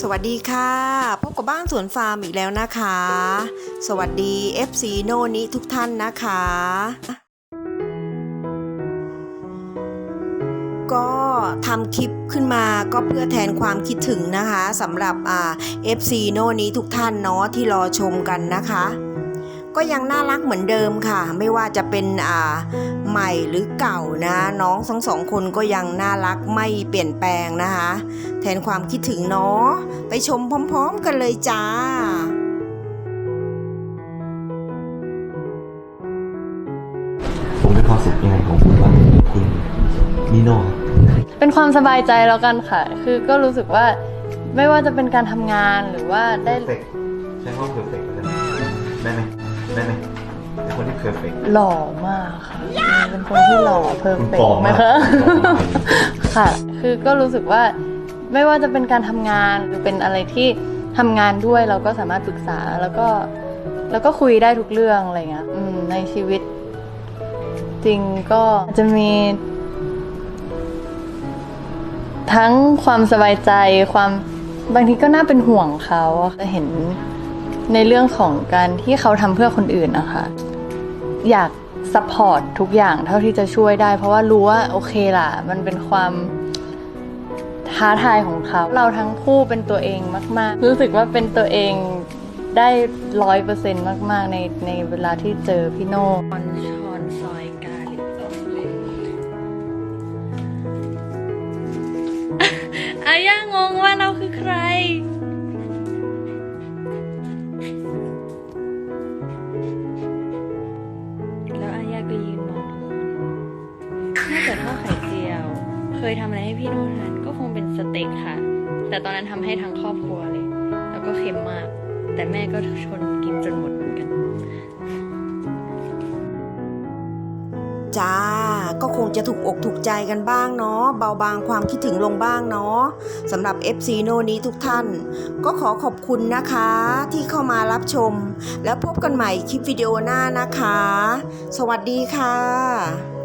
สวัสดีค่ะ พบกับบ้านสวนฟาร์มอีกแล้วนะคะ สวัสดี FC โนนิทุกท่านนะคะ ก็ทำคลิปขึ้นมาก็เพื่อแทนความคิดถึงนะคะสำหรับอ่า FC โนนี้ทุกท่านเนาะที่รอชมกันนะคะ ก็ยังน่ารักเหมือนเดิมค่ะ ไม่ว่าจะเป็นอ่าใหม่หรือเก่านะ น้องทั้งสองคนก็ยังน่ารักไม่เปลี่ยนแปลงนะคะ แทนความคิดถึงเนาะไปชมพร้อมๆกันเลยจ้าผมมีความสุขยังไงของคุณบ้างคุณนิโน่ครับเป็นความสบายใจแล้วกันค่ะ คือก็รู้สึกว่าไม่ว่าจะเป็นการทำงานหรือว่าได้ เพอร์เฟกใช้คำว่าเพอร์เฟกได้ไหมได้ไหม ได้ไหมเป็นคนที่เพอร์เฟกหล่อมากค่ะ เป็นคนที่หล่อเพอร์คุณเฟปกลอมไหมมากคะคุณปลอมมากค่ะ คือก็รู้สึกว่าไม่ว่าจะเป็นการทำงานหรือเป็นอะไรที่ทำงานด้วยเราก็สามารถปรึกษาแล้วก็แล้วก็คุยได้ทุกเรื่องอะไรเงี้ยอืมในชีวิต จริงก็จะมี ทั้งความสบายใจความบางทีก็น่าเป็นห่วงเขาจะเห็น ในเรื่องของการที่เขาทำเพื่อคนอื่นนะคะ อยากซัพพอร์ตทุกอย่างเท่าที่จะช่วยได้ เพราะว่ารู้ว่าโอเคล่ะ มันเป็นความท้าทายของเขา เราทั้งคู่เป็นตัวเองมาก ๆ รู้สึกว่าเป็นตัวเองได้ร้อยเปอร์เซ็นต์มาก ๆ ในในเวลาที่เจอพี่โน่ชอนชอนซอยกาลิกอาย่างงว่าเราคือใคร กคนน่าจะทอดไข่เจียว เคยทำอะไรให้พี่โน่ทานก็คงเป็นสเต็กค่ะ แต่ตอนนั้นทำให้ทั้งครอบครัวเลย แล้วก็เค็มมาก แต่แม่ก็ชนกินจนหมดเหมือนกัน จ้า ก็คงจะถูกอกถูกใจกันบ้างเนาะ เบาบางความคิดถึงลงบ้างเนาะสำหรับ FC โนนี้ทุกท่าน ก็ขอขอบคุณนะคะที่เข้ามารับชม แล้วพบกันใหม่คลิปวิดีโอหน้านะคะ สวัสดีค่ะ